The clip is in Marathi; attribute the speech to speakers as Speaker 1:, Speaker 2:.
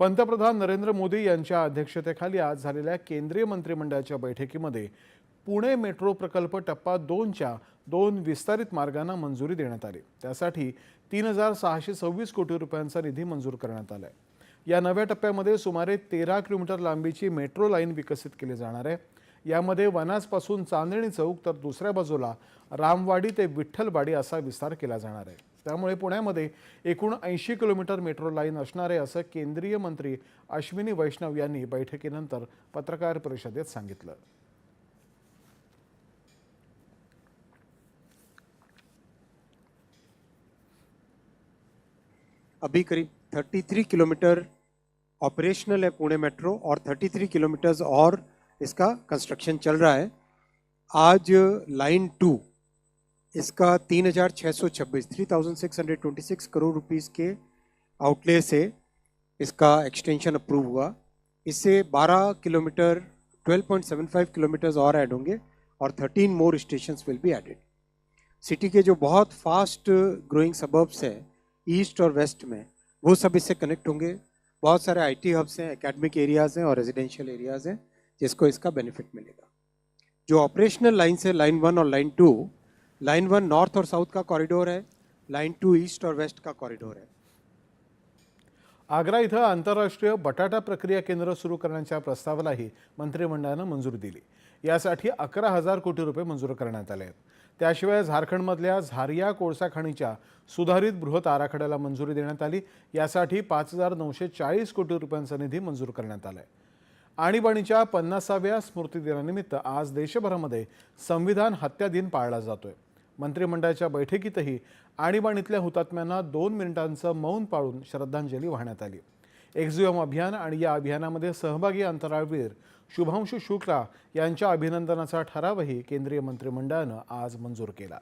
Speaker 1: पंतप्रधान नरेंद्र मोदी यांच्या अध्यक्षतेखाली आज झालेल्या केंद्रीय मंत्रिमंडळाच्या बैठकीमध्ये पुणे मेट्रो प्रकल्प टप्पा दोनच्या दोन विस्तारित मार्गांना मंजुरी देण्यात आली त्यासाठी तीन हजार सहाशे सव्वीस कोटी रुपयांचा निधी मंजूर करण्यात आला आहे या नव्या टप्प्यामध्ये सुमारे तेरा किलोमीटर लांबीची मेट्रो लाईन विकसित केली जाणार आहे यामध्ये वनासपासून चांदणी चौक तर दुसऱ्या बाजूला रामवाडी ते विठ्ठलवाडी असा विस्तार केला जाणार आहे त्यामुळे पुण्यामध्ये एकूण ऐंशी किलोमीटर मेट्रो लाईन असणार आहे असं केंद्रीय मंत्री अश्विनी वैष्णव यांनी बैठकीनंतर पत्रकार परिषदेत सांगितलं अभी करीब 33 किलोमीटर ऑपरेशनल है पुणे मेट्रो और 33 किलोमीटर्स और इसका कंस्ट्रक्शन चल रहा है आज लाइन टू इसका तीन हज़ार छः सौ छब्बीस three thousand six hundred twenty six crore rupees के आउटले से इसका एक्सटेंशन अप्रूव हुआ इससे बारह kilometre twelve point seven five kilometres और ऐड होंगे और thirteen more station will be added city के जो बहुत फास्ट ग्रोइंग सबर्ब्स हैं ईस्ट और वेस्ट में वो सब इससे कनेक्ट होंगे बहुत सारे आईटी हब्स हैं एकेडमिक एरियाज़ हैं और रेजिडेंशियल एरियाज़ हैं जिसको इसका बेनिफिट मिलेगा जो ऑपरेशनल लाइन्स है लाइन वन और line two line one north और साउथ का कॉरिडोर है लाइन टू ईस्ट और वेस्ट का कॉरिडोर है
Speaker 2: आग्रा इथं आंतरराष्ट्रीय बटाटा प्रक्रिया केंद्र सुरू करण्याच्या प्रस्तावालाही मंत्रिमंडळानं मंजुरी दिली यासाठी अकरा हजार कोटी रुपये मंजूर करण्यात आले आहेत त्याशिवाय झारखंडमधल्या झारिया कोळसा खाणीच्या सुधारित बृहत आराखड्याला मंजुरी देण्यात आली यासाठी पाच हजार नऊशे चाळीस कोटी रुपयांचा निधी मंजूर करण्यात आला आहे आणीबाणीच्या पन्नासाव्या स्मृतिदिनानिमित्त आज देशभरामध्ये संविधान हत्या दिन पाळला जातोय मंत्रिमंडळाच्या बैठकीतही आणीबाणीतल्या हुतात्म्यांना दोन मिनिटांचं मौन पाळून श्रद्धांजली वाहण्यात आली एक्झिओम अभियान आणि या अभियानामध्ये सहभागी अंतराळवीर शुभांशु शुक्ला यांच्या अभिनंदनाचा ठरावही केंद्रीय मंत्रिमंडळानं आज मंजूर केला